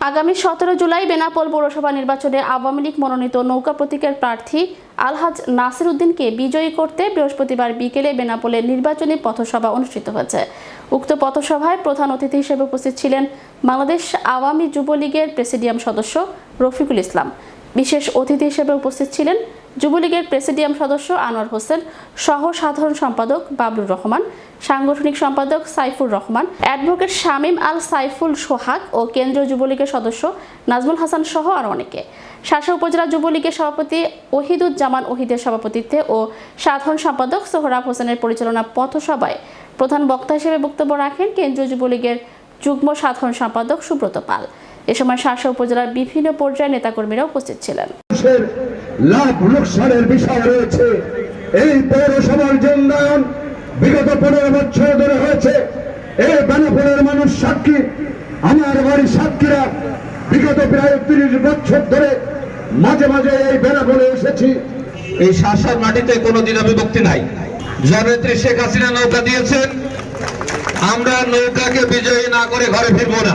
আগামী সতেরো জুলাই বেনাপোল পৌরসভা নির্বাচনে আওয়ামী লীগ মনোনীত নৌকা প্রতীকের প্রার্থী আলহাজ নাসির উদ্দিনকে বিজয়ী করতে বৃহস্পতিবার বিকেলে বেনাপোলের নির্বাচনী পথসভা অনুষ্ঠিত হয়েছে। উক্ত পথসভায় প্রধান অতিথি হিসেবে উপস্থিত ছিলেন বাংলাদেশ আওয়ামী যুবলীগের প্রেসিডিয়াম সদস্য রফিকুল ইসলাম। বিশেষ অতিথি হিসেবে উপস্থিত ছিলেন যুবলীগের প্রেসিডিয়াম সদস্য আনোয়ার হোসেন সহ সাধারণ সম্পাদক বাবলুর রহমান, সাংগঠনিক সম্পাদক সাইফুর রহমান, অ্যাডভোকেট শামীম আল সাইফুল সোহাগ ও কেন্দ্রীয় যুবলীগের সদস্য নাজমুল হাসান সহ আরও অনেকে। শাসা উপজেলা যুবলীগের সভাপতি ওহিদুজ্জামান ওহিদের সভাপতিত্বে ও সাধারণ সম্পাদক সোহরাব হোসেনের পরিচালনা পথসভায় প্রধান বক্তা হিসেবে বক্তব্য রাখেন কেন্দ্রীয় যুবলীগের যুগ্ম সাধারণ সম্পাদক সুব্রত পাল। এ সময় শাসা উপজেলার বিভিন্ন পর্যায়ের নেতাকর্মীরা উপস্থিত ছিলেন। মানুষের লাভ লোকসানের বিষয় রয়েছে। এই পৌরসভার যে উন্নয়ন বিগত পনেরো বছর ধরে হয়েছে। এই বেনাপুরের মানুষ সাক্ষী আমার বাড়ির সাক্ষীরা বিগত প্রায় তিরিশ বছর ধরে মাঝে মাঝে এই বেনাপুরে এসেছি। এই শাসন মাটিতে কোনো দ্বিধা বিভক্তি নাই। জননেত্রী শেখ হাসিনা নৌকা দিয়েছেন। আমরা নৌকাকে বিজয়ী না করে ঘরে ফিরবো না।